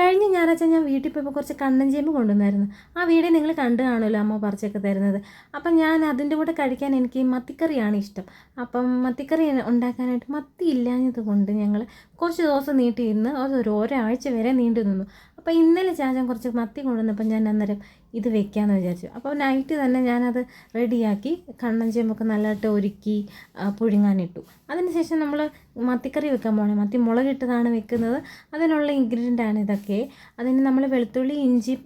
കഴിഞ്ഞ ഞായറാഴ്ച ഞാൻ വീട്ടിൽ പോയപ്പോൾ കുറച്ച് കണ്ണൻ ചേമ്പ് കൊണ്ടുവന്നായിരുന്നു. ആ വീഡിയോ നിങ്ങൾ കണ്ടു കാണുമല്ലോ അമ്മ പറിച്ചൊക്കെ തരുന്നത്. അപ്പം ഞാൻ അതിന്റെ കൂടെ കഴിക്കാൻ എനിക്ക് മത്തിക്കറിയാണ് ഇഷ്ടം. അപ്പം മത്തിക്കറി ഉണ്ടാക്കാനായിട്ട് മത്തി ഇല്ലാഞ്ഞത് കൊണ്ട് ഞങ്ങൾ കുറച്ച് ദിവസം നീട്ടിയിരുന്ന് അതൊരു ഒരാഴ്ച വരെ നീണ്ടു നിന്നു. അപ്പോൾ ഇന്നലെ ചാച്ചൻ കുറച്ച് മത്തി കൊണ്ടുവന്നപ്പോൾ ഞാൻ അന്നേരം ഇത് വെക്കാമെന്ന് വിചാരിച്ചു. അപ്പോൾ നൈറ്റ് തന്നെ ഞാനത് റെഡിയാക്കി കണ്ണൻ ചേമ്പൊക്കെ നല്ലതായിട്ട് ഒരുക്കി പുഴുങ്ങാനിട്ടു. അതിനുശേഷം നമ്മൾ മത്തിക്കറി വെക്കാൻ പോകണം മത്തി മുളകിട്ടതാണ് വെക്കുന്നത്. അതിനുള്ള ഇൻഗ്രീഡിയന്റ് ആണ് ഇതൊക്കെ. അതിന് നമ്മൾ വെളുത്തുള്ളി ഇഞ്ചി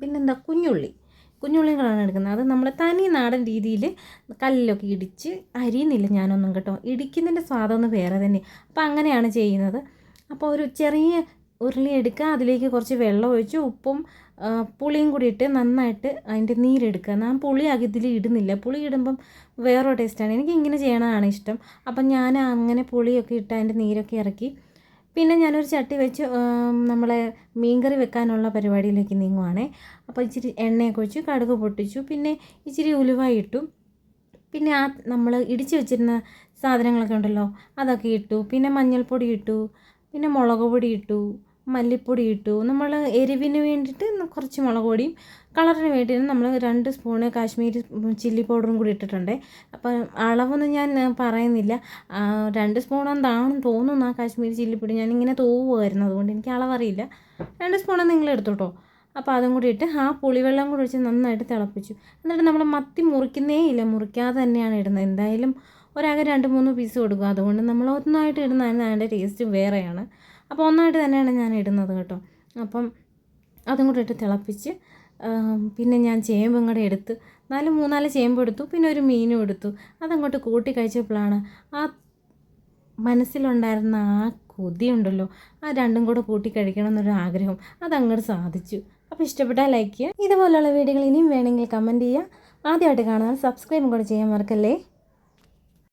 പിന്നെന്താ കുഞ്ഞുള്ളി. കുഞ്ഞുള്ളികളാണ് എടുക്കുന്നത്. അത് നമ്മൾ തനി നാടൻ രീതിയിൽ കല്ലിലൊക്കെ ഇടിച്ച് അരിയുന്നില്ല ഞാനൊന്നും കേട്ടോ. ഇടിക്കുന്നതിന്റെ സ്വാദമൊന്ന് വേറെ തന്നെ അപ്പോൾ അങ്ങനെയാണ് ചെയ്യുന്നത്. അപ്പോൾ ഒരു ചെറിയ ഉരുളി എടുക്കുക. അതിലേക്ക് കുറച്ച് വെള്ളം ഒഴിച്ച് ഉപ്പും പുളിയും കൂടി ഇട്ട് നന്നായിട്ട് അതിന്റെ നീരെടുക്കുക. ഞാൻ പുളി ഇതിൽ ഇടുന്നില്ല. പുളി ഇടുമ്പം വേറൊരു ടേസ്റ്റാണ് എനിക്ക് ഇങ്ങനെ ചെയ്യണതാണ് ഇഷ്ടം. അപ്പം ഞാൻ അങ്ങനെ പുളിയൊക്കെ ഇട്ട് അതിന്റെ നീരൊക്കെ ഇറക്കി. പിന്നെ ഞാനൊരു ചട്ടി വെച്ച് നമ്മളെ മീൻകറി വെക്കാനുള്ള പരിപാടിയിലേക്ക് നീങ്ങുവാണേ. അപ്പോൾ ഇച്ചിരി എണ്ണയൊക്കെ ഒഴിച്ച് കടുക് പൊട്ടിച്ചു. പിന്നെ ഇച്ചിരി ഉലുവ ഇട്ടു. പിന്നെ ആ നമ്മൾ ഇടിച്ച് വെച്ചിരുന്ന സാധനങ്ങളൊക്കെ ഉണ്ടല്ലോ അതൊക്കെ ഇട്ടു. പിന്നെ മഞ്ഞൾപ്പൊടി ഇട്ടു. പിന്നെ മുളക് പൊടി ഇട്ടു. മല്ലിപ്പൊടി ഇട്ടു. നമ്മൾ എരിവിന് വേണ്ടിയിട്ട് കുറച്ച് മുളക് പൊടിയും കളറിന് വേണ്ടിയിട്ട് നമ്മൾ രണ്ട് സ്പൂണ് കാശ്മീരി ചില്ലി പൗഡറും കൂടി ഇട്ടിട്ടുണ്ട്. അപ്പം അളവൊന്നും ഞാൻ പറയുന്നില്ല. രണ്ട് സ്പൂൺ എന്താണെന്ന് തോന്നുന്നു. ആ കാശ്മീരി ചില്ലിപ്പൊടി ഞാനിങ്ങനെ തൂവുമായിരുന്നു അതുകൊണ്ട് എനിക്ക് അളവറിയില്ല. രണ്ട് സ്പൂണ് നിങ്ങൾ എടുത്തോട്ടോ. അപ്പോൾ അതും കൂടി ഇട്ട് ആ പുളിവെള്ളം കൂടി ഒഴിച്ച് നന്നായിട്ട് തിളപ്പിച്ചു. എന്നിട്ട് നമ്മൾ മത്തി മുറിക്കുന്നേ ഇല്ല. മുറിക്കാതെ തന്നെയാണ് ഇടുന്നത്. എന്തായാലും ഒരാകെ രണ്ട് മൂന്ന് പീസ് കൊടുക്കും. അതുകൊണ്ട് നമ്മൾ ഒന്നായിട്ട് ഇടുന്നതാണ് അതിന്റെ ടേസ്റ്റ് വേറെയാണ്. അപ്പോൾ ഒന്നായിട്ട് തന്നെയാണ് ഞാൻ ഇടുന്നത് കേട്ടോ. അപ്പം അതും കൂടെ ഇട്ട് തിളപ്പിച്ച് പിന്നെ ഞാൻ ചേമ്പും കൂടെ എടുത്ത് നാല് മൂന്നാൽ ചേമ്പ് എടുത്തു പിന്നെ ഒരു മീനും എടുത്തു. അതങ്ങോട്ട് കൂട്ടി കഴിച്ചപ്പോഴാണ് ആ മനസ്സിലുണ്ടായിരുന്ന ആ കൊതിയുണ്ടല്ലോ ആ രണ്ടും കൂടെ കൂട്ടി കഴിക്കണം എന്നൊരു ആഗ്രഹം അതങ്ങോട്ട് സാധിച്ചു. അപ്പോൾ ഇഷ്ടപ്പെട്ടാൽ ലൈക്ക് ചെയ്യുക. ഇതുപോലുള്ള വീഡിയോകൾ ഇനിയും വേണമെങ്കിൽ കമന്റ് ചെയ്യുക. ആദ്യമായിട്ട് കാണാൻ സബ്സ്ക്രൈബും കൂടെ ചെയ്യാൻ മറക്കല്ലേ?